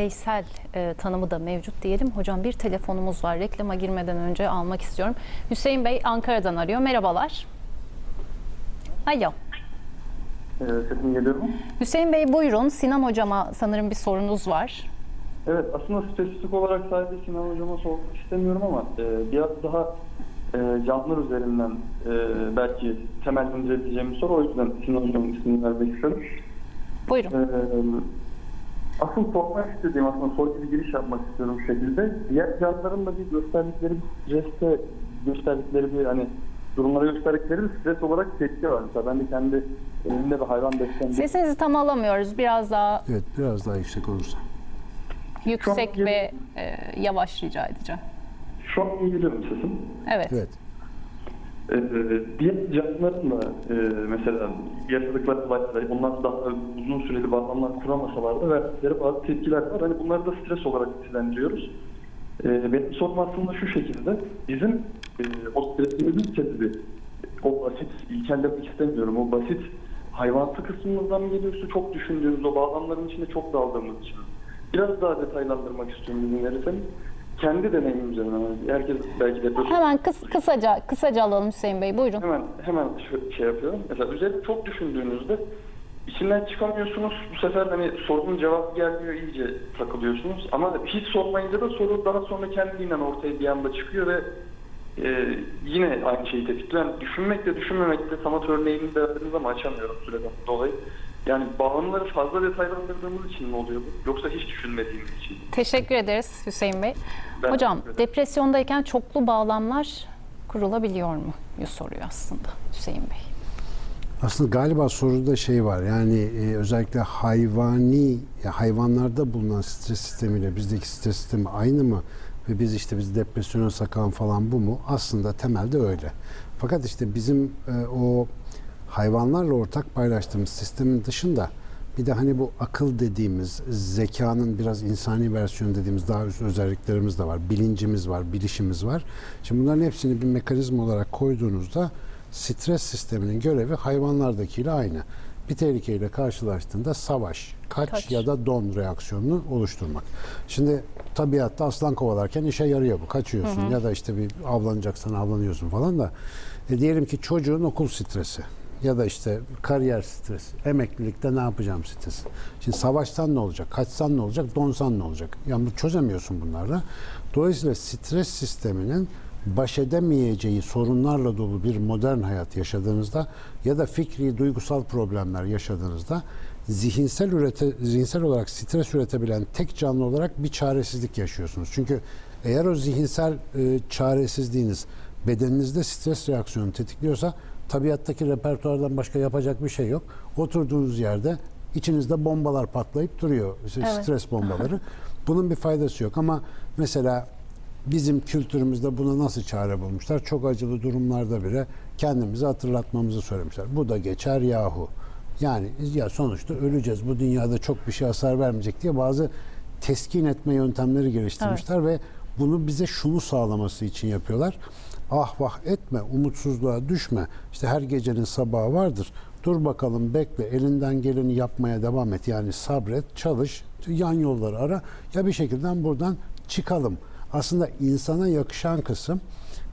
bireysel e, tanımı da mevcut diyelim. Hocam bir telefonumuz var. Reklama girmeden önce almak istiyorum. Hüseyin Bey Ankara'dan arıyor. Merhabalar. Alo. Ee, sesim geliyor mu? Hüseyin Bey buyurun. Sinan hocama sanırım bir sorunuz var. Evet, aslında spesifik olarak sadece Sinan Hocam'a sormak istemiyorum ama e, biraz daha e, canlılar üzerinden e, belki temellendirebileceğim bir soru. O yüzden Sinan Hocam'ın ismini vermek istedim. Buyurun. E, asıl sormak istediğim aslında soru gibi giriş yapmak istiyorum şu şekilde. Diğer canlıların da bir gösterdikleri bir streste gösterdikleri bir hani durumlara gösterdikleri bir stres olarak tepki var. Mesela ben de kendi elimde bir hayvan besleyen bir Sesinizi tam alamıyoruz. Biraz daha Evet biraz daha yüksek olursa. yüksek Çok ve e, yavaş rica edeceğim. Şu an iyi geliyor mu sesim? Evet. Evet. Ee, diğer canlıların da e, mesela yaşadıkları olaylar, onlar daha uzun süreli bağlamlar kuramasalar da verdikleri bazı tepkiler var. Hani bunları da stres olarak nitelendiriyoruz. Ee, benim sorum aslında şu şekilde. Bizim e, o stresimizin sebebi, o basit, ilkel demek istemiyorum, o basit hayvansı kısmımızdan mı geliyor yoksa çok düşündüğümüz o bağlamların içinde çok daldığımız için. Biraz daha detaylandırmak istiyorum izin verirseniz. Kendi deneyimim üzerinden. Herkes belki de böyle Hemen kıs, kısaca kısaca alalım Hüseyin Bey. Buyurun. Hemen hemen şu- şey yapıyorum. Mesela üzerine çok düşündüğünüzde içinden çıkamıyorsunuz. Bu sefer hani sorunun cevabı gelmiyor iyice takılıyorsunuz. Ama hiç sormayınca da soru daha sonra kendiliğinden ortaya bir anda çıkıyor ve e, yine aynı şeyi tetikliyor. Yani düşünmek de düşünmemek de sanat örneğini de verdiniz ama açamıyorum süreden dolayı. Yani bağımlıları fazla detaylandırdığımız için mi oluyor bu? Yoksa hiç düşünmediğimiz için mi? Teşekkür ederiz Hüseyin Bey. Ben Hocam depresyondayken çoklu bağlamlar kurulabiliyor mu? soruyor aslında Hüseyin Bey. Aslında galiba soruda şey var yani e, özellikle hayvani ya hayvanlarda bulunan stres sistemiyle bizdeki stres sistemi aynı mı? Ve biz işte biz depresyona sakan falan bu mu? Aslında temelde öyle. Fakat işte bizim e, o hayvanlarla ortak paylaştığımız sistemin dışında bir de hani bu akıl dediğimiz zekanın biraz insani versiyonu dediğimiz daha üst özelliklerimiz de var. Bilincimiz var, bilişimiz var. Şimdi bunların hepsini bir mekanizma olarak koyduğunuzda stres sisteminin görevi hayvanlardakiyle aynı. Bir tehlikeyle karşılaştığında savaş, kaç, Kaç. ya da don reaksiyonunu oluşturmak. Şimdi tabiatta aslan kovalarken işe yarıyor bu. Kaçıyorsun ya da işte bir avlanacaksan avlanıyorsun falan da. E diyelim ki çocuğun okul stresi ya da işte kariyer stresi, emeklilikte ne yapacağım stresi. Şimdi savaştan ne olacak, kaçsan ne olacak, donsan ne olacak? Yani çözemiyorsun bunlarla. Dolayısıyla stres sisteminin baş edemeyeceği sorunlarla dolu bir modern hayat yaşadığınızda ya da fikri, duygusal problemler yaşadığınızda zihinsel ürete, zihinsel olarak stres üretebilen tek canlı olarak bir çaresizlik yaşıyorsunuz. Çünkü eğer o zihinsel e, çaresizliğiniz bedeninizde stres reaksiyonu tetikliyorsa tabiattaki repertuardan başka yapacak bir şey yok. Oturduğunuz yerde içinizde bombalar patlayıp duruyor. Evet. Stres bombaları. Bunun bir faydası yok ama mesela bizim kültürümüzde buna nasıl çare bulmuşlar? Çok acılı durumlarda bile kendimizi hatırlatmamızı söylemişler. Bu da geçer yahu. Yani ya sonuçta öleceğiz. Bu dünyada çok bir şey hasar vermeyecek diye bazı teskin etme yöntemleri geliştirmişler ve bunu bize şunu sağlaması için yapıyorlar. Ah vah etme, umutsuzluğa düşme. İşte her gecenin sabahı vardır. Dur bakalım bekle, elinden geleni yapmaya devam et. Yani sabret, çalış, yan yolları ara. Ya bir şekilde buradan çıkalım. Aslında insana yakışan kısım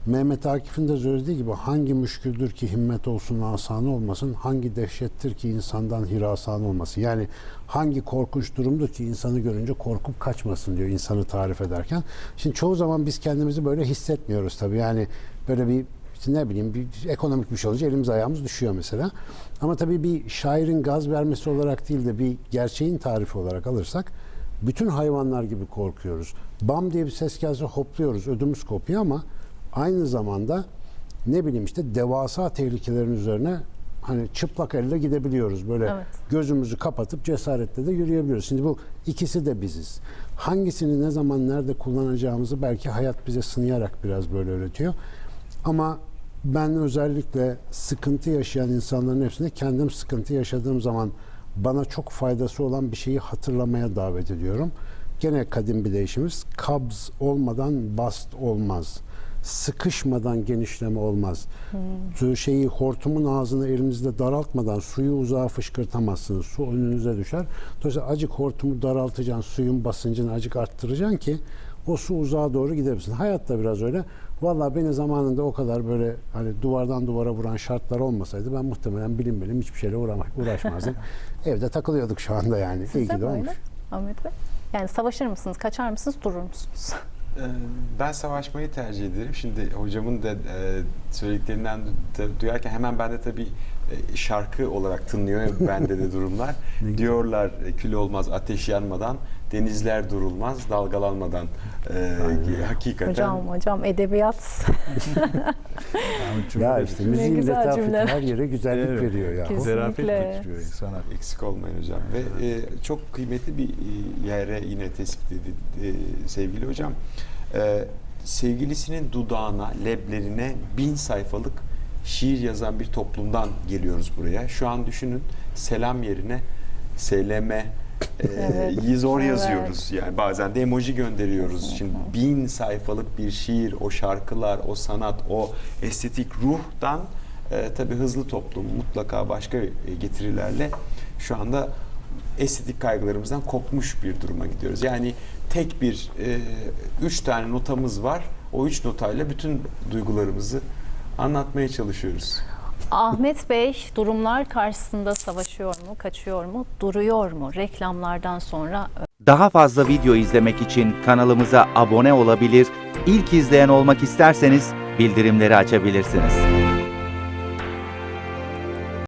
Mehmet Akif'in de söylediği gibi hangi müşküldür ki himmet olsun asan olmasın, hangi dehşettir ki insandan hirasan olmasın. Yani hangi korkunç durumdur ki insanı görünce korkup kaçmasın diyor insanı tarif ederken. Şimdi çoğu zaman biz kendimizi böyle hissetmiyoruz tabii. Yani böyle bir işte ne bileyim bir ekonomik bir şey olunca elimiz ayağımız düşüyor mesela. Ama tabii bir şairin gaz vermesi olarak değil de bir gerçeğin tarifi olarak alırsak bütün hayvanlar gibi korkuyoruz. Bam diye bir ses gelse hopluyoruz, ödümüz kopuyor ama aynı zamanda ne bileyim işte devasa tehlikelerin üzerine hani çıplak elle gidebiliyoruz. Böyle Evet. gözümüzü kapatıp cesaretle de yürüyebiliyoruz. Şimdi bu ikisi de biziz. Hangisini ne zaman nerede kullanacağımızı belki hayat bize sınayarak biraz böyle öğretiyor. Ama ben özellikle sıkıntı yaşayan insanların hepsine kendim sıkıntı yaşadığım zaman bana çok faydası olan bir şeyi hatırlamaya davet ediyorum. Gene kadim bir deyişimiz kabz olmadan bast olmaz. sıkışmadan genişleme olmaz. Su şeyi hortumun ağzını elinizde daraltmadan suyu uzağa fışkırtamazsınız. Su önünüze düşer. Dolayısıyla acık hortumu daraltacaksın, suyun basıncını acık arttıracaksın ki o su uzağa doğru gidebilsin. Hayat da biraz öyle. Vallahi beni zamanında o kadar böyle hani duvardan duvara vuran şartlar olmasaydı ben muhtemelen bilim bilim hiçbir şeyle uğraşmazdım. Evde takılıyorduk şu anda yani. İyi Siz ki de olmuş. Ahmet Bey. Yani savaşır mısınız, kaçar mısınız, durur musunuz? Ee, Ben savaşmayı tercih ederim. Şimdi hocamın da e, söylediklerinden de duyarken hemen bende tabii e, şarkı olarak tınlıyor bende de durumlar. Diyorlar e, kül olmaz ateş yanmadan, denizler durulmaz dalgalanmadan. Ee, hakikaten. Hocam, hocam edebiyat. Ya işte müziğin letafeti her yere güzellik Evet. veriyor ya. Kesinlikle. Zarafet getiriyor insana. Eksik olmayın hocam. Ve e, çok kıymetli bir e, yere yine tespit edildi e, sevgili hocam. E, sevgilisinin dudağına, leblerine bin sayfalık şiir yazan bir toplumdan geliyoruz buraya. Şu an düşünün selam yerine seleme Evet, yi zor evet. yazıyoruz. Yani bazen de emoji gönderiyoruz. Şimdi bin sayfalık bir şiir, o şarkılar, o sanat, o estetik ruhtan e, tabii hızlı toplum mutlaka başka e, getirilerle şu anda estetik kaygılarımızdan kopmuş bir duruma gidiyoruz. Yani tek bir e, üç tane notamız var. O üç notayla bütün duygularımızı anlatmaya çalışıyoruz. Ahmet Bey durumlar karşısında savaşıyor mu, kaçıyor mu, duruyor mu? Reklamlardan sonra Daha fazla video izlemek için kanalımıza abone olabilir, ilk izleyen olmak isterseniz bildirimleri açabilirsiniz.